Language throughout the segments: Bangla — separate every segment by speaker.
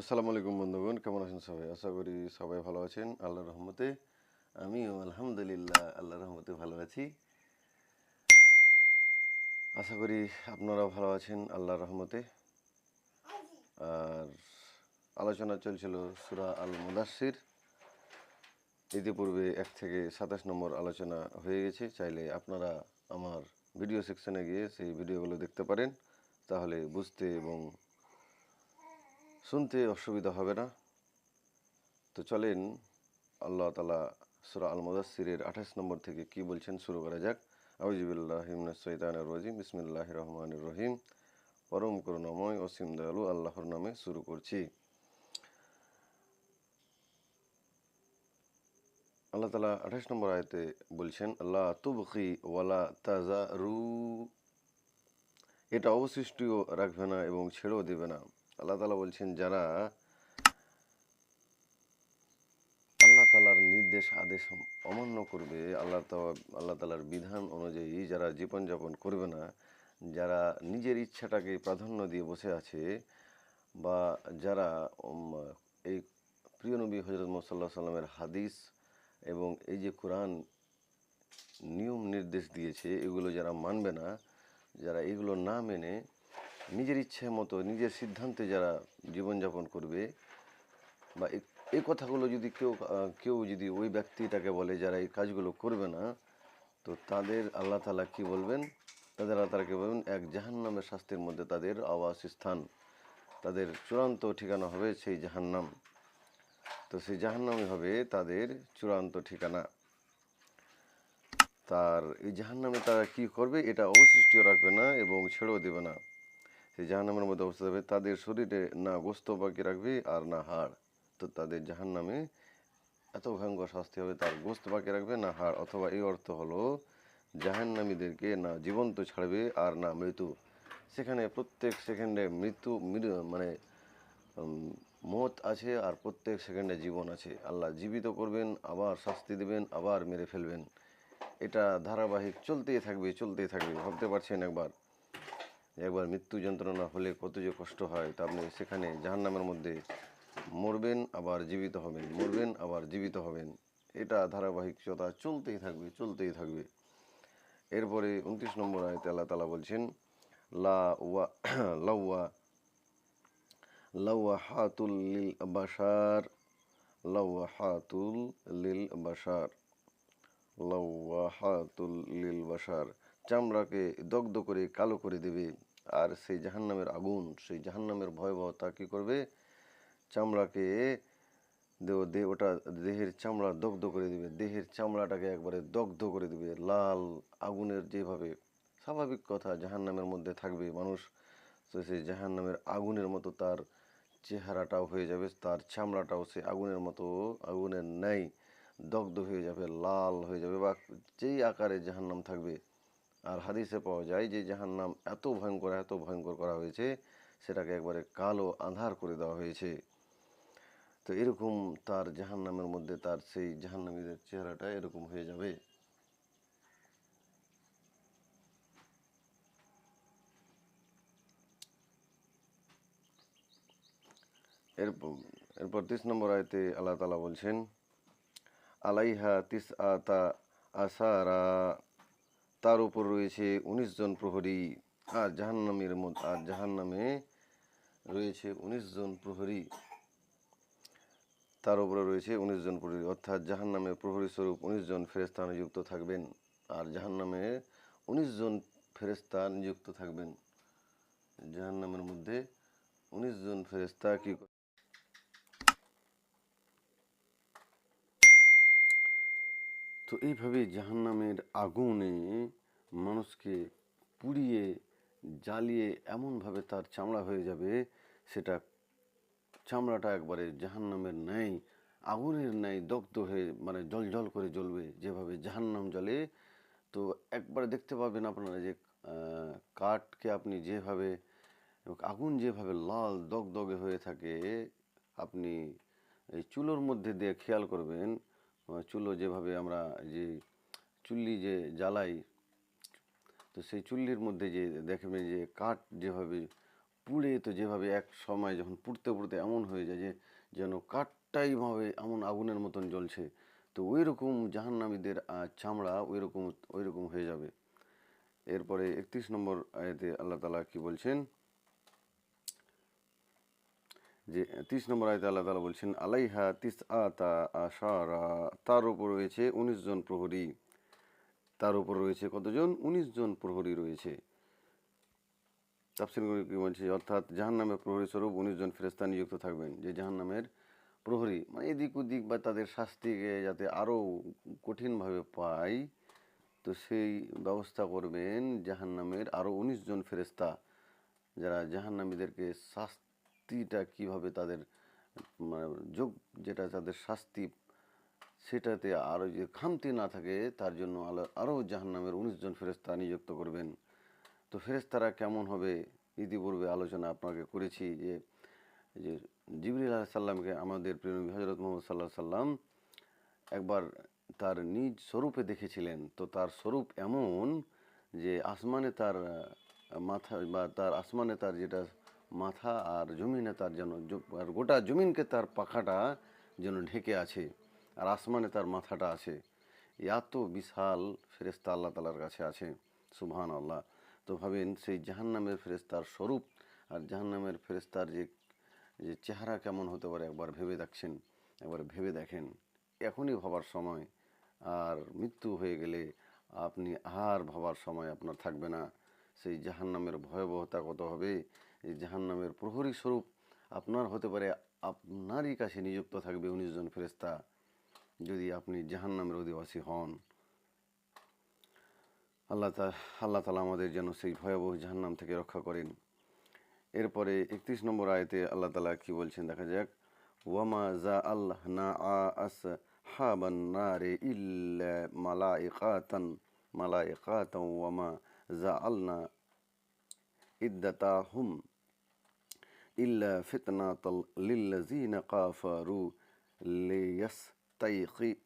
Speaker 1: আসসালামু আলাইকুম বন্ধুগণ, কেমন আছেন সবাই? আশা করি সবাই ভালো আছেন। আল্লাহর রহমতে আমিও আলহামদুলিল্লাহ, আল্লাহর রহমতে ভালো আছি। আশা করি আপনারাও ভালো আছেন, আল্লাহর রহমতে। আর আলোচনা চলছিল সুরা আল মুদাসির ইতিপূর্বে এক থেকে সাতাশ নম্বর আলোচনা হয়ে গেছে। চাইলে আপনারা আমার ভিডিও সেকশনে গিয়ে সেই ভিডিওগুলো দেখতে পারেন, তাহলে বুঝতে এবং শুনতে অসুবিধা হবে না। তো চলেন, আল্লাহ তালা সুরা আল মুদাসিরের আঠাশ নম্বর থেকে কি বলছেন শুরু করা যাক। আউজিবুল্লাহিমিন রজিম। বিসমিল্লাহ রহমান রহিম। পরম করুণাময় অসীম দয়ালু আল্লাহর নামে শুরু করছি। আল্লাহ তালা আঠাশ নম্বর আয়তে বলছেন আল্লাহ তুবকি ওয়ালা তাজা রু এটা অবশিষ্টও রাখবে না এবং ছেড়েও দেবে না। আল্লাহ তালা বলছেন, যারা আল্লাহ তালার নির্দেশ, আদেশ অমান্য করবে, আল্লাহ আল্লাহ তালার বিধান অনুযায়ী যারা জীবনযাপন করবে না, যারা নিজের ইচ্ছাটাকে প্রাধান্য দিয়ে বসে আছে বা যারা এই প্রিয় নবী হজরত মোসাল্লাহ সাল্লামের হাদিস এবং এই যে কোরআন নিয়ম নির্দেশ দিয়েছে, এগুলো যারা মানবে না, যারা এগুলো না মেনে নিজের ইচ্ছে মতো, নিজের সিদ্ধান্তে যারা জীবনযাপন করবে বা এই কথাগুলো যদি কেউ কেউ যদি ওই ব্যক্তিটাকে বলে যারা এই কাজগুলো করবে না, তো তাদের আল্লাহ তালা কি বলবেন? তাদের আল্লাহ তালা কি বলবেন? এক জাহান্নামের শাস্তির মধ্যে তাদের আবাস স্থান তাদের চূড়ান্ত ঠিকানা হবে সেই জাহান্নাম। তো সেই জাহান্নামই হবে তাদের চূড়ান্ত ঠিকানা। তার এই জাহান্নামে তারা কি করবে? এটা অবশিষ্ট রাখবে না এবং ছেড়েও দেবে না। সেই জাহান্নামের মধ্যে অবস্থা হবে। তাদের শরীরে না গোস্ত বাকি রাখবে আর না হাড়। তো তাদের জাহান্নামে এত ভয়ঙ্কর শাস্তি হবে, তার গোস্ত বাকি রাখবে না হাড়। অথবা এই অর্থ হলো, জাহান্নামীদেরকে না জীবন্ত ছাড়বে আর না মৃত্যু। সেখানে প্রত্যেক সেকেন্ডে মৃত্যু মানে মত আছে আর প্রত্যেক সেকেন্ডে জীবন আছে। আল্লাহ জীবিত করবেন, আবার শাস্তি দেবেন, আবার মেরে ফেলবেন। এটা ধারাবাহিক চলতেই থাকবে চলতেই থাকবে। ভাবতে পারছেন একবার? একবার মৃত্যু যন্ত্রণা হলে কত যে কষ্ট হয়, তা আপনি সেখানে জাহান্নামের মধ্যে মরবেন, আবার জীবিত হবেন, মরবেন, আবার জীবিত হবেন। এটা ধারাবাহিকতা চলতেই থাকবে চলতেই থাকবে। এরপরে উনত্রিশ নম্বর আয়তে আল্লাহ তালা বলছেন লাউয়া লাউয়া হাতুল লিল বাসার লাউয়া হাতুল লিল বাসার লাউয়াহাতুল লিল বাসার চামড়াকে দগ্ধ করে, কালো করে দেবে। আর সেই জাহান্নামের আগুন, সেই জাহান্নামের ভয়াবহতা কী করবে? চামড়াকে দেহ ওটা দেহের চামড়া দগ্ধ করে দেবে। দেহের চামড়াটাকে একবারে দগ্ধ করে দেবে। লাল আগুনের যেভাবে স্বাভাবিক কথা জাহান্নামের মধ্যে থাকবে মানুষ, তো সেই জাহান্নামের আগুনের মতো তার চেহারাটাও হয়ে যাবে, তার চামড়াটাও সে আগুনের মতো, আগুনের ন্যায় দগ্ধ হয়ে যাবে, লাল হয়ে যাবে বা যেই আকারে জাহান্নাম থাকবে। আর হাদিসে পাওয়া যায় যে জাহান্নাম এত ভয়ঙ্কর এত ভয়ঙ্কর করা হয়েছে, সেটাকে একবারে কালো আধার করে দেওয়া হয়েছে। তো এরকম তার জাহান্নামের মধ্যে তার সেই জাহান্নামীদের চেহারাটা এরকম হয়ে যাবে। এরপর এরপর তিরিশ নম্বর আয়তে আল্লাহ তালা বলছেন, আলাইহা তিস আতা আসারা। তার উপর রয়েছে উনিশ জন প্রহরী আর জাহান্নামের আর জাহান্নামে রয়েছে উনিশ জন প্রহরী। তার উপরে রয়েছে উনিশ জন প্রহরী। অর্থাৎ জাহান্নামে প্রহরী স্বরূপ উনিশ জন ফেরেস্তা নিযুক্ত থাকবেন আর জাহান্নামে উনিশ জন ফেরেস্তা নিযুক্ত থাকবেন। জাহান্নামের মধ্যে উনিশ জন ফেরেস্তা কি তো এইভাবে জাহান্নামের আগুনে মানুষকে পুড়িয়ে, জ্বালিয়ে এমনভাবে তার চামড়া হয়ে যাবে, সেটা চামড়াটা একবারে জাহান্নামের ন্যায়, আগুনের ন্যায় দগ্ধ হয়ে মানে জল জল করে জ্বলবে যেভাবে জাহান্নাম জ্বলে। তো একবার দেখতে পাবেন আপনারা যে কাঠকে আপনি যেভাবে আগুন যেভাবে লাল দগদগে হয়ে থাকে, আপনি এই চুলোর মধ্যে দিয়ে খেয়াল করবেন। চুলো যেভাবে আমরা যে চুল্লি যে জ্বালাই তো সেই চুল্লির মধ্যে যে দেখবেন যে কাঠ যেভাবে পুড়ে, তো যেভাবে এক সময় যখন পুড়তে পুড়তে এমন হয়ে যায় যে যেন কাঠটাই ভাবে এমন আগুনের মতন জ্বলছে, তো ওই রকম জাহান্নামীদের চামড়া ওই রকম ওই রকম হয়ে যাবে। এরপরে একত্রিশ নম্বর আয়াতে আল্লাহ তালা কি বলছেন? যে তিরিশ নম্বর আয়তে আল্লাহ তালা বলছেন, আলাইহা তিস আতা আশারা, তার উপর রয়েছে উনিশ জন প্রহরী। তার উপর রয়েছে কতজন? উনিশ জন প্রহরী রয়েছে। কি বলছে? অর্থাৎ জাহান্নামের প্রহরী স্বরূপ উনিশ জন ফেরেস্তা নিযুক্ত থাকবেন যে জাহান্নামের প্রহরী। মানে এদিক ওদিক বা তাদের শাস্তিকে যাতে আরও কঠিনভাবে পায়, তো সেই ব্যবস্থা করবেন জাহান্নামের আরও উনিশ জন ফেরেস্তা যারা জাহান্নামীদেরকে শাস্তিটা কীভাবে তাদের মানে যোগ, যেটা তাদের শাস্তি সেটাতে আরও যে খামতি না থাকে, তার জন্য আলো- আরও জাহান্নামের উনিশ জন ফেরেস্তা নিযুক্ত করবেন। তো ফেরেস্তারা কেমন হবে? ইতিপূর্বে আলোচনা আপনাকে করেছি যে যে জিবরিল আলাহ সাল্লামকে আমাদের নবী হজরত মোহাম্মদ সাল্লাহ সাল্লাম একবার তার নিজ স্বরূপে দেখেছিলেন। তো তার স্বরূপ এমন যে আসমানে তার মাথা বা তার আসমানে তার যেটা মাথা আর জমিনে তার যেন আর গোটা জমিনকে তার পাখাটা যেন ঢেকে আছে। আর আসমানে তার মাথাটা আছে। এত বিশাল ফেরেস্তা আল্লাহ তালার কাছে আছে সুবহান আল্লাহ তো ভাবেন সেই জাহান্নামের ফেরেস্তার স্বরূপ আর জাহান্নামের ফেরেস্তার যে যে চেহারা কেমন হতে পারে একবার ভেবে দেখছেন, একবার ভেবে দেখেন, এখনই ভাবার সময়। আর মৃত্যু হয়ে গেলে আপনি আর ভাবার সময় আপনার থাকবে না। সেই জাহান্নামের ভয়াবহতা কত হবে? এই জাহান্নামের প্রহরী স্বরূপ আপনার হতে পারে, আপনারই কাছে নিযুক্ত থাকবে উনিশজন ফেরেস্তা যদি আপনি জাহান্নামের অধিবাসী হন, আল্লাহ আল্লাহ তালা আমাদের যেন সেই ভয়াবহ জাহান্নাম থেকে রক্ষা করেন। এরপরে একত্রিশ নম্বর আয়তে আল্লাহ তালা কি বলছেন, দেখা যাক। ওয়ামা জা আল্লাহ না আস হাবান না রে ইল মালা একাতন মালা একাতন ওয়ামা জা আল্লা ইদ্দাতা হুম ইল্লা ফিতনাতল লিল্লাজিনা কাফারু লিয়াস ليستيقي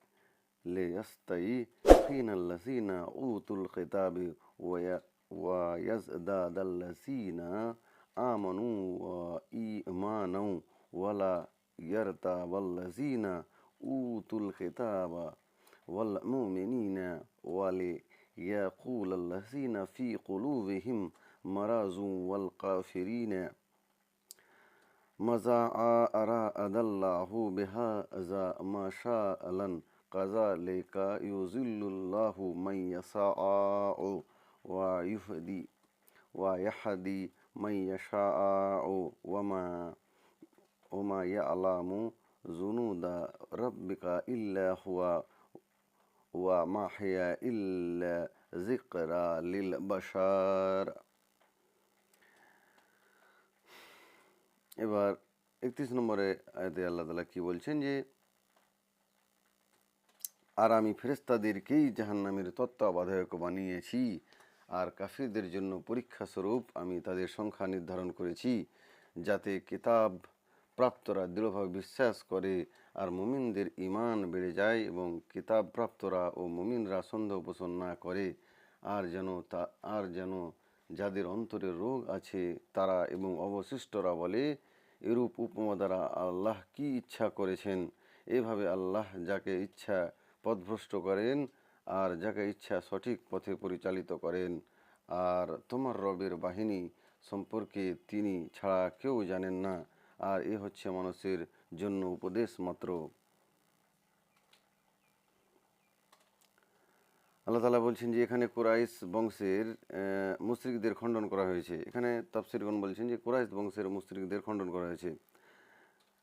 Speaker 1: ليستيقن الذين أوتوا الكتاب وي- ويزداد الذين آمنوا وإيمانا ولا يرتاب الذين أوتوا الكتاب والمؤمنين وليقول الذين في قلوبهم مرض والكافرين ماذا أراد الله بهذا ما شاء لن كذلك يذل الله من يشاء ويهدي ويهدي من يشاء وما وما يعلم جنود ربك إلا هو وما هي إلا ذكرى للبشر. এবার একত্রিশ নম্বরে আয়তে আল্লাহ তালা কি বলছেন যে, আর আমি ফেরেস্তাদেরকেই জাহান্নামের তত্ত্বাবধায়ক বানিয়েছি, আর কাফিরদের জন্য পরীক্ষা স্বরূপ আমি তাদের সংখ্যা নির্ধারণ করেছি, যাতে কিতাব প্রাপ্তরা দৃঢ়ভাবে বিশ্বাস করে, আর মুমিনদের ইমান বেড়ে যায় এবং কিতাব প্রাপ্তরা ও মুমিনরা সন্দেহ পোষণ না করে। আর যেন তা, আর যেন যাদের অন্তরে রোগ আছে তারা এবং অবশিষ্টরা বলে এরূপ উপমা দ্বারা আল্লাহ কি ইচ্ছা করেছেন? এভাবে আল্লাহ যাকে ইচ্ছা পথভ্রষ্ট করেন আর যাকে ইচ্ছা সঠিক পথে পরিচালিত করেন। আর তোমার রবের বাহিনী সম্পর্কে তিনি ছাড়া কেউ জানেন না। আর এ হচ্ছে মানুষের জন্য উপদেশ মাত্র। আল্লাহ তালা বলছেন যে এখানে কুরাইশ বংশের আহ, মুশরিকদের খণ্ডন করা হয়েছে। এখানে তাফসিরগণ বলছেন যে কুরাইশ বংশের মুশরিকদের খণ্ডন করা হয়েছে।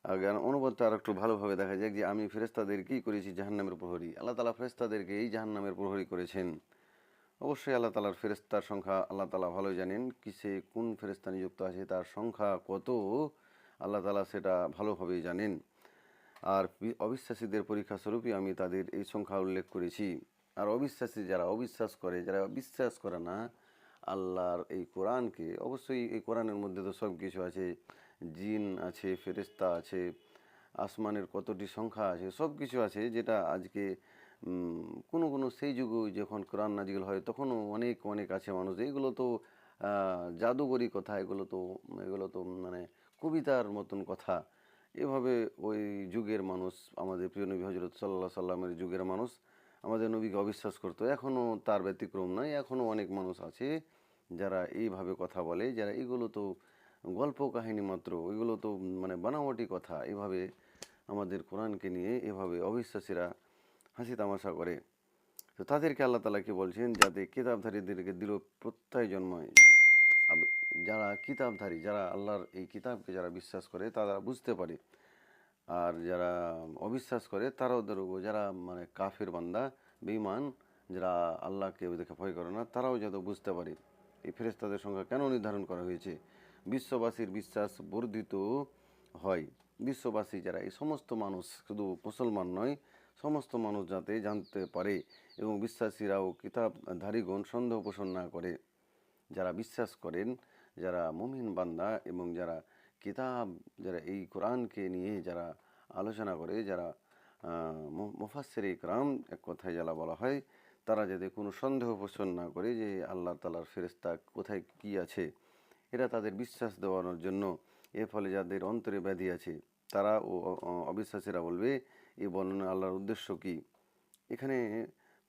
Speaker 1: আগে অনুবাদটা আর একটু ভালোভাবে দেখা যায় যে আমি ফেরেস্তাদের কী করেছি জাহান্নামের প্রহরী। আল্লাহ তালা ফেরেস্তাদেরকে এই জাহান্নামের প্রহরী করেছেন। অবশ্যই আল্লাহ তালার ফেরেস্তার সংখ্যা আল্লাহ তালা ভালোই জানেন কিসে কোন ফেরেস্তা নিযুক্ত আছে তার সংখ্যা কত আল্লাহ তালা সেটা ভালোভাবেই জানেন। আর অবিশ্বাসীদের পরীক্ষা স্বরূপই আমি তাদের এই সংখ্যা উল্লেখ করেছি। আর অবিশ্বাসী যারা অবিশ্বাস করে যারা বিশ্বাস করে না আল্লাহর এই কোরআনকে অবশ্যই এই কোরআনের মধ্যে তো সব কিছু আছে। জিন আছে ফেরেস্তা আছে আসমানের কতটি সংখ্যা আছে সব কিছু আছে যেটা আজকে কোনো কোনো সেই যুগে যখন কোরআন নাজিল হয় তখনও অনেক অনেক আছে মানুষ। এগুলো তো
Speaker 2: আহ, জাদুকরি কথা এগুলো তো এগুলো তো মানে কবিতার মতন কথা। এভাবে ওই যুগের মানুষ আমাদের প্রিয় নবী হজরত সাল্লাহ সাল্লামের যুগের মানুষ আমাদের নবীকে অবিশ্বাস করতো। এখনও তার ব্যতিক্রম নয় এখনও অনেক মানুষ আছে যারা এইভাবে কথা বলে, যারা এগুলো তো গল্প কাহিনী মাত্র, এগুলো তো মানে বানাওয়াটি কথা। এভাবে আমাদের কোরআনকে নিয়ে এভাবে অবিশ্বাসীরা হাসি তামাশা করে। তো তাদেরকে আল্লাহ তালা কি বলছেন? যাতে কিতাবধারীদেরকে দৃঢ় প্রত্যয় জন্মায়। যারা কিতাবধারী, যারা আল্লাহর এই কিতাবকে যারা বিশ্বাস করে, তারা বুঝতে পারে আর যারা অবিশ্বাস করে, তারাও ধরবো যারা মানে কাফের বান্দা, বেঈমান, যারা আল্লাহকে দেখে ভয় করে না, তারাও যাতে বুঝতে পারে এই ফেরেস্তাদের সংখ্যা কেন নির্ধারণ করা হয়েছে। বিশ্ববাসীর বিশ্বাস বর্ধিত হয়। বিশ্ববাসী যারা, এই সমস্ত মানুষ শুধু মুসলমান নয়, সমস্ত মানুষ যাতে জানতে পারে এবং বিশ্বাসীরাও কিতাবধারীগণ সন্দেহ পোষণ না করে। যারা বিশ্বাস করেন, যারা মুমিন বান্দা এবং যারা কিতাব যারা এই কোরআনকে নিয়ে যারা আলোচনা করে, যারা মুফাসের ইকরাম এক কথায় যারা বলা হয়, তারা যাতে কোনো সন্দেহ পোষণ না করে যে আল্লাহ তালার ফেরেস্তা কোথায় কি আছে, এরা তাদের বিশ্বাস দেওয়ানোর জন্য এর ফলে যাদের অন্তরে ব্যাধি আছে, তারা ও অবিশ্বাসীরা বলবে, এই বর্ণনা আল্লাহর উদ্দেশ্য কি? এখানে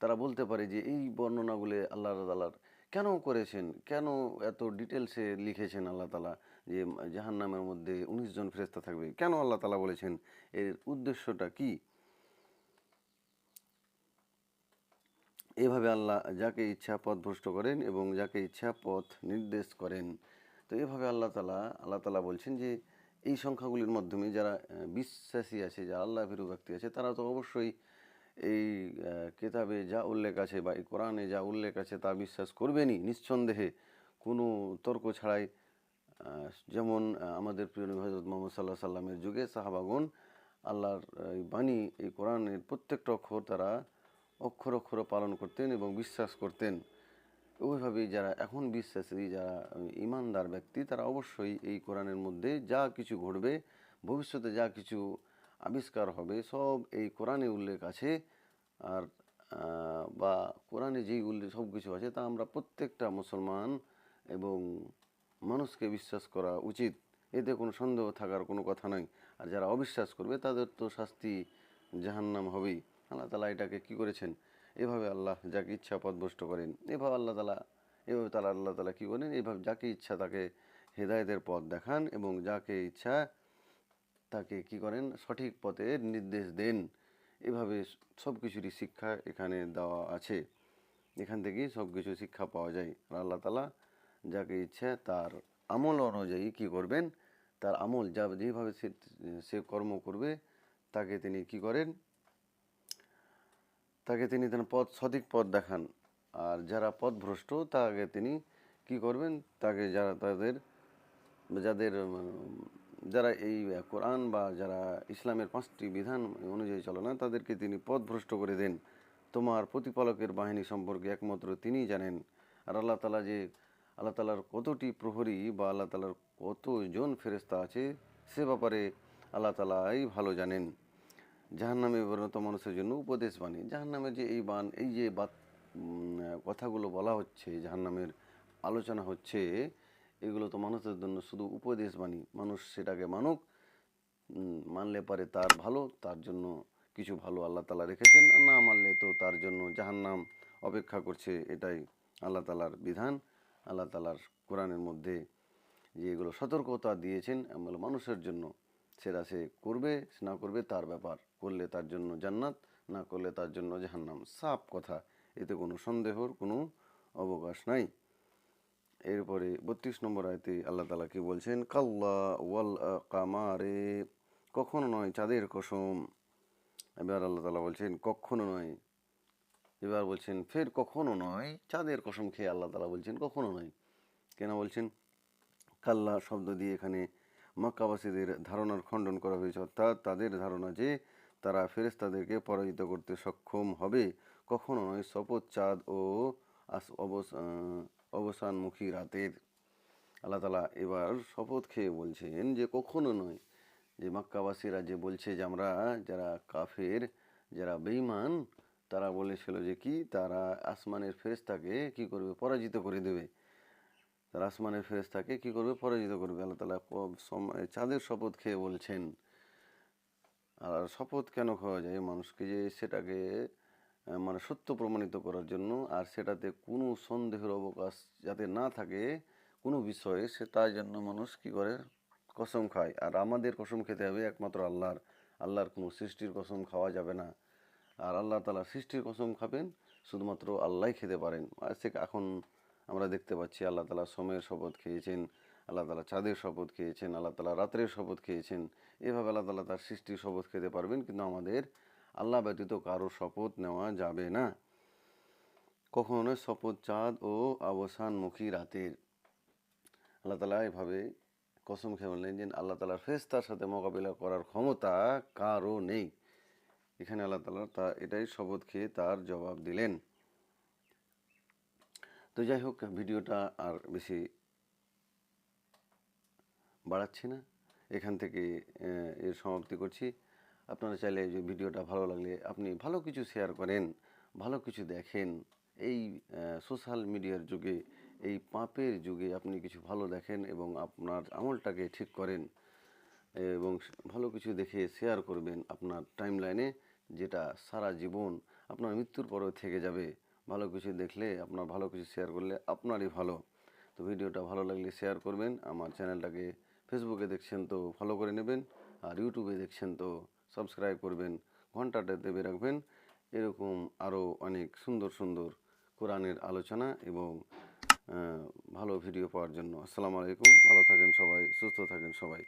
Speaker 2: তারা বলতে পারে যে, এই বর্ণনাগুলো আল্লাহ তালার কেন করেছেন? কেন এত ডিটেলসে লিখেছেন আল্লাহ তালা যে জাহান নামের মধ্যে উনিশ জন ফেরেস্তা থাকবে। কেন আল্লাহ তালা বলেছেন? এর উদ্দেশ্যটা কি? এভাবে আল্লাহ যাকে ইচ্ছা পথ ভ্রষ্ট করেন এবং যাকে ইচ্ছা পথ নির্দেশ করেন। তো এভাবে আল্লাহ তালা আল্লাহ তালা বলছেন যে, এই সংখ্যাগুলির মাধ্যমে যারা বিশ্বাসী আছে, যারা আল্লাহ ভীরু ব্যক্তি আছে, তারা তো অবশ্যই এই কেতাবে যা উল্লেখ আছে বা এই কোরআনে যা উল্লেখ আছে তা বিশ্বাস করবেনই নিঃসন্দেহে। কোনো তর্ক ছাড়াই যেমন আমাদের প্রিয় নবী হজরত মোহাম্মদ সাল্লাহ সাল্লামের যুগে সাহাবাগণ আল্লাহর বাণী, এই কোরআনের প্রত্যেকটা অক্ষর তারা অক্ষর অক্ষর পালন করতেন এবং বিশ্বাস করতেন। ওইভাবেই যারা এখন বিশ্বাসী, যারা ইমানদার ব্যক্তি, তারা অবশ্যই এই কোরআনের মধ্যে যা কিছু ঘটবে, ভবিষ্যতে যা কিছু আবিষ্কার হবে, সব এই কোরআনে উল্লেখ আছে। আর বা কোরআনে যেই উল্লেখ সব কিছু আছে, তা আমরা প্রত্যেকটা মুসলমান এবং মানুষকে বিশ্বাস করা উচিত। এতে কোনো সন্দেহ থাকার কোনো কথা নয় আর যারা অবিশ্বাস করবে, তাদের তো শাস্তি জাহান্নাম হবেই। আল্লাহ তালা এটাকে কি করেছেন? এভাবে আল্লাহ যাকে ইচ্ছা পথভ্রষ্ট করেন, এভাবে আল্লাহ তালা, এভাবে তালা আল্লাহ তালা কী করেন? এইভাবে যাকে ইচ্ছা তাকে হেদায়েতের পথ দেখান এবং যাকে ইচ্ছা তাকে কি করেন? সঠিক পথের নির্দেশ দেন। এভাবে সব কিছুরই শিক্ষা এখানে দেওয়া আছে। এখান থেকেই সব কিছু শিক্ষা পাওয়া যায়। আল্লাহ তালা যাকে ইচ্ছে তার আমল অনুযায়ী কি করবেন? তার আমল যা যেভাবে সে সে কর্ম করবে, তাকে তিনি কি করেন? তাকে তিনি তেন পথ, সঠিক পথ দেখান। আর যারা পথভ্রষ্ট, তাকে তিনি কি করবেন? তাকে যারা তাদের, যাদের, যারা এই কোরআন বা যারা ইসলামের পাঁচটি বিধান অনুযায়ী চলে না, তাদেরকে তিনি পথভ্রষ্ট করে দেন। তোমার প্রতিপালকের বাহিনী সম্পর্কে একমাত্র তিনিই জানেন। আর আল্লাহ তালা যে আল্লাহ তালার কতটি প্রহরী বা আল্লাহ তালার কতজন ফেরেস্তা আছে, সে ব্যাপারে আল্লাহ তালাই ভালো জানেন। জাহান্নামে পরিণত মানুষের জন্য উপদেশ বাণী। জাহান্নামের যে এই বান, এই যে বাত কথাগুলো বলা হচ্ছে, জাহান্নামের আলোচনা হচ্ছে, এগুলো তো মানুষের জন্য শুধু উপদেশ বাণী। মানুষ সেটাকে মানুক মানলে পারে তার ভালো, তার জন্য কিছু ভালো আল্লাহ তালা রেখেছেন, আর না মানলে তো তার জন্য জাহান্নাম অপেক্ষা করছে, এটাই আল্লাহ তালার বিধান। আল্লাহ তালার কোরআনের মধ্যে যে এগুলো সতর্কতা দিয়েছেন এগুলো মানুষের জন্য। সেটা সে করবে না করবে তার ব্যাপার। করলে তার জন্য জান্নাত, না করলে তার জন্য জাহান্নাম। সাফ কথা। এতে কোনো সন্দেহর কোনো অবকাশ নাই। এরপরে বত্রিশ নম্বর আয়তে আল্লাহ তালা কি বলছেন? কাল্লা ওয়াল কামারে। কখনো নয় চাঁদের কসম। এবার আল্লাহ তালা বলছেন, কখনো নয় এবার বলছেন, ফের কখনো নয়? চাঁদের কসম খেয়ে আল্লাহ তালা বলছেন, কখনো নয়। কেন বলছেন? কাল্লা শব্দ দিয়ে এখানে মক্কাবাসীদের ধারণার খণ্ডন করা হয়েছে, অর্থাৎ তাদের ধারণা যে তারা ফেরেশতাদেরকে পরাজিত করতে সক্ষম হবে, কখনো নয়, শপথ, চাঁদ ও অবসানমুখী রাতের। আল্লাহ তালা এবার শপথ খেয়ে বলছেন যে, কখনো নয়। যে মক্কাবাসীরা যে বলছে যে, আমরা যারা কাফের, যারা বেঈমান তারা বলেছিল যে কি? তারা আসমানের ফেরেশতাকে কি করবে? পরাজিত করে দেবে। তারা আসমানের ফেরেস্তাকে কি করবে? পরাজিত করবে। আল্লাহ তালা চাঁদের শপথ খেয়ে বলছেন আর শপথ কেন খাওয়া যায় মানুষকে? যে সেটাকে মানে সত্য প্রমাণিত করার জন্য, আর সেটাতে কোনো সন্দেহের অবকাশ যাতে না থাকে, কোনো বিষয়ে সে তার জন্য মানুষ কি করে? কসম খায়। আর আমাদের কসম খেতে হবে একমাত্র আল্লাহর। আল্লাহর কোনো সৃষ্টির কসম খাওয়া যাবে না। আর আল্লাহ তালা সৃষ্টির কসম খাবেন, শুধুমাত্র আল্লাহ খেতে পারেন। আর সে এখন আমরা দেখতে পাচ্ছি আল্লাহ তালা সময়ের শপথ খেয়েছেন, আল্লাহ তালা চাঁদের শপথ খেয়েছেন, আল্লাহ তালা রাত্রের শপথ খেয়েছেন। এভাবে আল্লাহ তালা তার সৃষ্টির শপথ খেতে পারবেন, কিন্তু আমাদের আল্লাহ ব্যতীত কারও শপথ নেওয়া যাবে না। কখনো শপথ চাঁদ ও অবসানমুখী রাতের। আল্লাহ তালা এভাবে কসম খেয়ে বললেন যে, আল্লাহ তালার ফেরেশতার সাথে মোকাবিলা করার ক্ষমতা কারও নেই। এখানে আল্লাহ তালা তা, এটাই শপথ খেয়ে তার জবাব দিলেন। তো যাই হোক, ভিডিওটা আর বেশি বাড়াচ্ছি না। এখান থেকে এর সমাপ্তি করছি। আপনারা চাইলে যে ভিডিওটা ভালো লাগলে আপনি ভালো কিছু শেয়ার করেন, ভালো কিছু দেখেন। এই সোশ্যাল মিডিয়ার যুগে, এই পাপের যুগে আপনি কিছু ভালো দেখেন এবং আপনার আমলটাকে ঠিক করেন। এবং ভালো কিছু দেখে শেয়ার করবেন আপনার টাইম লাইনে যেটা সারা জীবন আপনার মৃত্যুর পরেও থেকে যাবে। ভালো কিছু দেখলে, আপনার ভালো কিছু শেয়ার করলে আপনারই ভালো। তো ভিডিওটা ভালো লাগলে শেয়ার করবেন। আমার চ্যানেলটাকে ফেসবুকে দেখছেন তো ফলো করে নেবেন আর ইউটিউবে দেখছেন তো সাবস্ক্রাইব করবেন। ঘন্টাটা দেবে রাখবেন। এরকম আরও অনেক সুন্দর সুন্দর কোরআনের আলোচনা এবং ভালো ভিডিও পাওয়ার জন্য। আসসালামু আলাইকুম। ভালো থাকেন সবাই, সুস্থ থাকেন সবাই।